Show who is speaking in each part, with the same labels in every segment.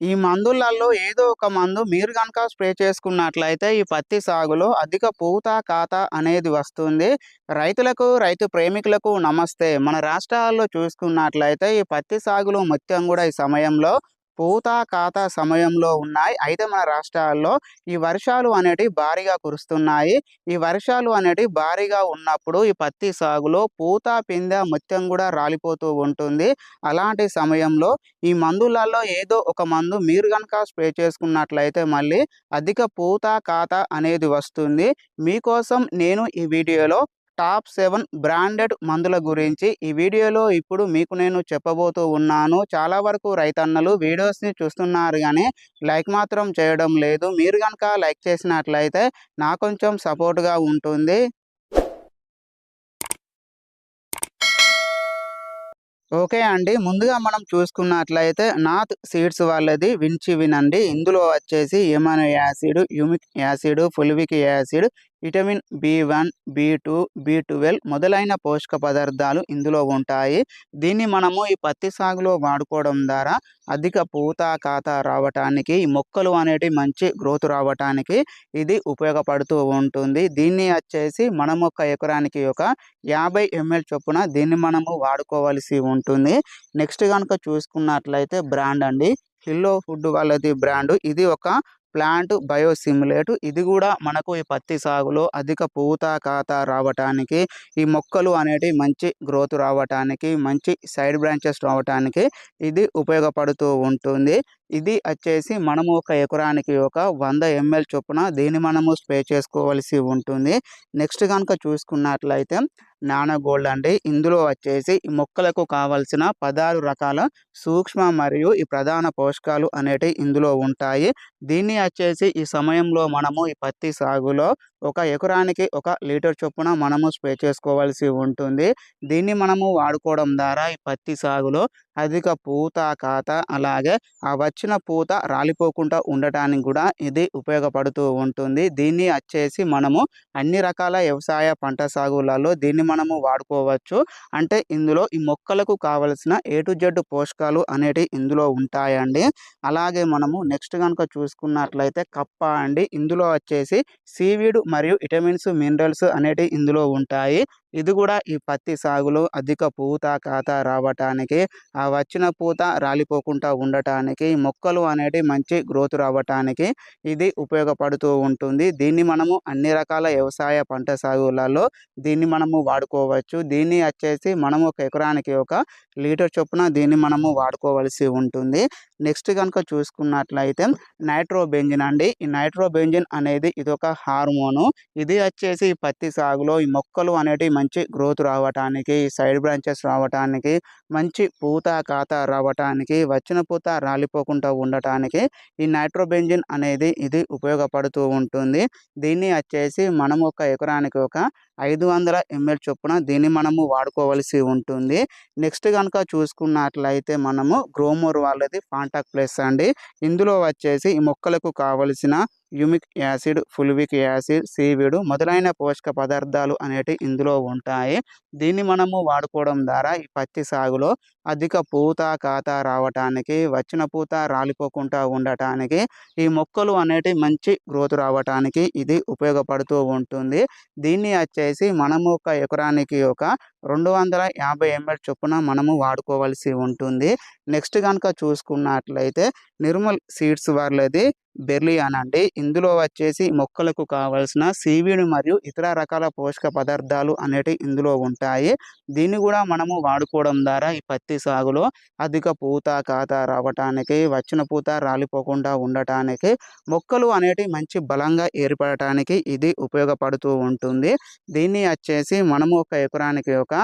Speaker 1: ఈ మందులలో ఏదో ఒక మందు మీరు కనుక స్ప్రే చేసుకున్నట్లయితే ఈ పత్తి సాగులో అధిక పూత కాత అనేది వస్తుంది. రైతులకు రైతు ప్రేమికులకు నమస్తే. మన రాష్ట్రాల్లో చూసుకున్నట్లయితే ఈ పత్తి సాగులో మొత్తం కూడా ఈ సమయంలో పూత కాత సమయంలో ఉన్నాయి. అయితే మన రాష్ట్రాల్లో ఈ వర్షాలు అనేటివి భారీగా కురుస్తున్నాయి. ఈ వర్షాలు అనేటివి భారీగా ఉన్నప్పుడు ఈ పత్తి సాగులో పూత పిందె మొత్తం కూడా రాలిపోతూ ఉంటుంది. అలాంటి సమయంలో ఈ మందులలో ఏదో ఒక మందు మీరు కనుక స్ప్రే చేసుకున్నట్లయితే మళ్ళీ అధిక పూత కాత అనేది వస్తుంది. మీకోసం నేను ఈ వీడియోలో టాప్ సెవెన్ బ్రాండెడ్ మందుల గురించి ఈ వీడియోలో ఇప్పుడు మీకు నేను చెప్పబోతూ ఉన్నాను. చాలా వరకు రైతన్నలు వీడియోస్ని చూస్తున్నారు కానీ లైక్ మాత్రం చేయడం లేదు. మీరు కనుక లైక్ చేసినట్లయితే నా కొంచెం సపోర్ట్గా ఉంటుంది. ఓకే అండి. ముందుగా మనం చూసుకున్నట్లయితే నాత్ సీడ్స్ వాళ్ళది వించి వినండి. ఇందులో వచ్చేసి amino acid humic acid fulvic acid vitamin B one B two B twelve మొదలైన పోషక పదార్థాలు ఇందులో ఉంటాయి. దీన్ని మనము ఈ పత్తి సాగులో వాడుకోవడం ద్వారా అధిక పూత కాత రావటానికి ఈ మొక్కలు అనేటివి మంచి గ్రోత్ రావటానికి ఇది ఉపయోగపడుతూ ఉంటుంది. దీన్ని వచ్చేసి మనం ఒక ఎకరానికి ఒక యాభై ఎంఎల్ చొప్పున దీన్ని మనము వాడుకోవాల్సి ఉంటుంది. నెక్స్ట్ కనుక చూసుకున్నట్లయితే బ్రాండ్ అండి. హిల్లో ఫుడ్ వాళ్ళది బ్రాండ్. ఇది ఒక ప్లాంట్ బయోసిమ్యులేట్. ఇది కూడా మనకు ఈ పత్తి సాగులో అధిక పూత కాత రావటానికి ఈ మొక్కలు అనేటివి మంచి గ్రోత్ రావటానికి మంచి సైడ్ బ్రాంచెస్ రావటానికి ఇది ఉపయోగపడుతూ ఉంటుంది. ఇది వచ్చేసి మనము ఒక ఎకరానికి ఒక వంద ఎంఎల్ చొప్పున దీన్ని మనము స్ప్రే చేసుకోవాల్సి ఉంటుంది. నెక్స్ట్ కనుక చూసుకున్నట్లయితే నానో గోల్డ్ అండి. ఇందులో వచ్చేసి ఈ మొక్కలకు కావలసిన పదహారు రకాల సూక్ష్మ మరియు ఈ ప్రధాన పోషకాలు అనేటివి ఇందులో ఉంటాయి. దీన్ని వచ్చేసి ఈ సమయంలో మనము ఈ పత్తి సాగులో ఒక ఎకరానికి ఒక లీటర్ చొప్పున మనము స్ప్రే చేసుకోవాల్సి ఉంటుంది. దీన్ని మనము వాడుకోవడం ద్వారా ఈ పత్తి సాగులో అధిక పూత కాత అలాగే ఆ వచ్చిన పూత రాలిపోకుండా ఉండటానికి కూడా ఇది ఉపయోగపడుతూ ఉంటుంది. దీన్ని వచ్చేసి మనము అన్ని రకాల వ్యవసాయ పంట సాగులలో దీన్ని మనము వాడుకోవచ్చు. అంటే ఇందులో ఈ మొక్కలకు కావలసిన ఏ టు జెడ్ పోషకాలు అనేటివి ఇందులో ఉంటాయండి. అలాగే మనము నెక్స్ట్ కనుక చూసుకున్నట్లయితే కప్ప అండి. ఇందులో వచ్చేసి సీవీడ్ మరియు విటమిన్స్ మినరల్స్ అనేటివి ఇందులో ఉంటాయి. ఇది కూడా ఈ పత్తి సాగులో అధిక పూత కాత రావటానికి ఆ వచ్చిన పూత రాలిపోకుండా ఉండటానికి మొక్కలు అనేటివి మంచి గ్రోత్ రావటానికి ఇది ఉపయోగపడుతూ ఉంటుంది. దీన్ని మనము అన్ని రకాల వ్యవసాయ పంట సాగులలో దీన్ని మనము వాడుకోవచ్చు. దీన్ని వచ్చేసి మనము ఒక ఎకరానికి ఒక లీటర్ చొప్పున దీన్ని మనము వాడుకోవలసి ఉంటుంది. నెక్స్ట్ కనుక చూసుకున్నట్లయితే నైట్రోబెంజిన్ అండి. ఈ నైట్రోబెంజిన్ అనేది ఇది ఒక హార్మోను. ఇది వచ్చేసి పత్తి సాగులో ఈ మొక్కలు అనేటివి మంచి గ్రోత్ రావటానికి సైడ్ బ్రాంచెస్ రావటానికి మంచి పూత కాత రావటానికి వచ్చిన పూత రాలిపోకుండా ఉండటానికి ఈ నైట్రోబెంజిన్ అనేది ఇది ఉపయోగపడుతూ ఉంటుంది. దీన్ని వచ్చేసి మనం ఒక ఎకరానికి ఒక ఐదు వందల ఎంఎల్ చొప్పున దీన్ని మనము వాడుకోవలసి ఉంటుంది. నెక్స్ట్ కనుక చూసుకున్నట్లయితే మనము గ్రోమోర్ వాళ్ళది ఫాంటాక్ ప్లస్ అండి. ఇందులో వచ్చేసి ఈ మొక్కలకు కావలసిన humic acid fulvic acid seaweed మొదలైన పోషక పదార్థాలు అనేటివి ఇందులో ఉంటాయి. దీన్ని మనము వాడుకోవడం ద్వారా ఈ పత్తి సాగులో అధిక పూత కాత రావటానికి వచ్చిన పూత రాలిపోకుండా ఉండటానికి ఈ మొక్కలు అనేటివి మంచి గ్రోత్ రావటానికి ఇది ఉపయోగపడుతూ ఉంటుంది. దీన్ని వచ్చేసి మనము ఒక ఎకరానికి ఒక రెండు వందల యాభై ఎంఎల్ చొప్పున మనము వాడుకోవాల్సి ఉంటుంది. నెక్స్ట్ కనుక చూసుకున్నట్లయితే నిర్మల్ సీడ్స్ వాళ్ళది బెర్లియానా అండి. ఇందులో వచ్చేసి మొక్కలకు కావలసిన సీవీడ్ మరియు ఇతర రకాల పోషక పదార్థాలు అనేటివి ఇందులో ఉంటాయి. దీన్ని కూడా మనము వాడుకోవడం ద్వారా ఈ పత్తి సాగులో అధిక పూత కాత రావటానికి వచ్చిన పూత రాలిపోకుండా ఉండటానికి మొక్కలు అనేటివి మంచి బలంగా ఏర్పడటానికి ఇది ఉపయోగపడుతూ ఉంటుంది. దీన్ని వచ్చేసి మనము ఒక ఎకరానికి ఒక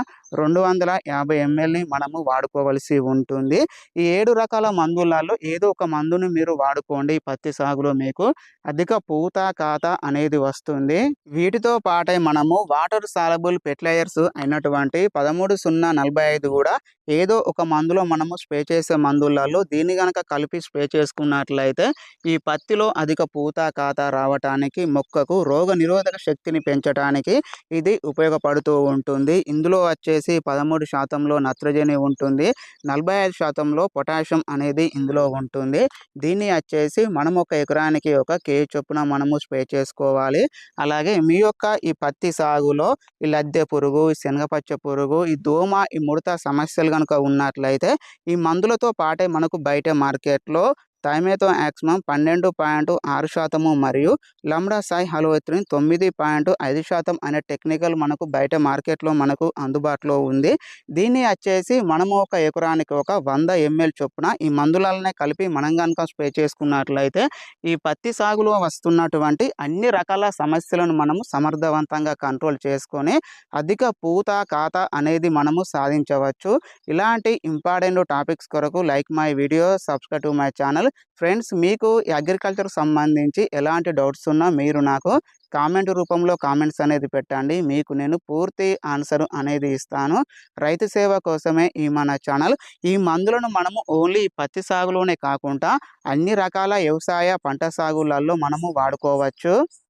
Speaker 1: రెండు వందల యాభై ఎంఎల్ని మనము వాడుకోవలసి ఉంటుంది. ఈ ఏడు రకాల మందులలో ఏదో ఒక మందుని మీరు వాడుకోండి. పత్తి సాగులో మీకు అధిక పూత కాత అనేది వస్తుంది. వీటితో పాటే మనము వాటర్ సాలబుల్ ఫెర్టిలైజర్స్ అయినటువంటి పదమూడు సున్నా నలభై ఐదు కూడా ఏదో ఒక మందులో మనము స్ప్రే చేసే మందులలో దీన్ని గనక కలిపి స్ప్రే చేసుకున్నట్లయితే ఈ పత్తిలో అధిక పూత కాత రావటానికి మొక్కకు రోగ నిరోధక శక్తిని పెంచడానికి ఇది ఉపయోగపడుతూ ఉంటుంది. ఇందులో వచ్చేసి పదమూడు శాతంలో నత్రజని ఉంటుంది. నలభై ఐదు శాతంలో పొటాషియం అనేది ఇందులో ఉంటుంది. దీన్ని వచ్చేసి మనం ఒక ఎకరానికి ఒక కేజీ చొప్పున మనము స్ప్రే చేసుకోవాలి. అలాగే మీ యొక్క ఈ పత్తి సాగులో ఈ లద్దె పురుగు ఈ శనగపచ్చ పురుగు ఈ దోమ ఈ ముడత సమస్యలు కనుక ఉన్నట్లయితే ఈ మందులతో పాటే మనకు బయట మార్కెట్లో థైమేతో యాక్స్మం పన్నెండు పాయింట్ ఆరు శాతము మరియు లమ్డా సాయి హలోత్రిన్ తొమ్మిది పాయింట్ ఐదు శాతం అనే టెక్నికల్ మనకు బయట మార్కెట్లో మనకు అందుబాటులో ఉంది. దీన్ని వచ్చేసి మనము ఒక ఎకరానికి ఒక వంద ఎంఎల్ చొప్పున ఈ మందులనే కలిపి మనం కనుక స్ప్రే చేసుకున్నట్లయితే ఈ పత్తి సాగులో వస్తున్నటువంటి అన్ని రకాల సమస్యలను మనము సమర్థవంతంగా కంట్రోల్ చేసుకొని అధిక పూత ఖాత అనేది మనము సాధించవచ్చు. ఇలాంటి ఇంపార్టెంట్ టాపిక్స్ కొరకు like my video subscribe to my channel. Friends మీకు అగ్రికల్చర్ సంబంధించి ఎలాంటి డౌట్స్ ఉన్నా మీరు నాకు కామెంట్ రూపంలో కామెంట్స్ అనేది పెట్టండి. మీకు నేను పూర్తి ఆన్సర్ అనేది ఇస్తాను. రైతు సేవ కోసమే ఈ మన ఛానల్ ఈ మందులను మనము ఓన్లీ పత్తి సాగులోనే కాకుండా అన్ని రకాల వ్యవసాయ పంట సాగులలో మనము వాడుకోవచ్చు.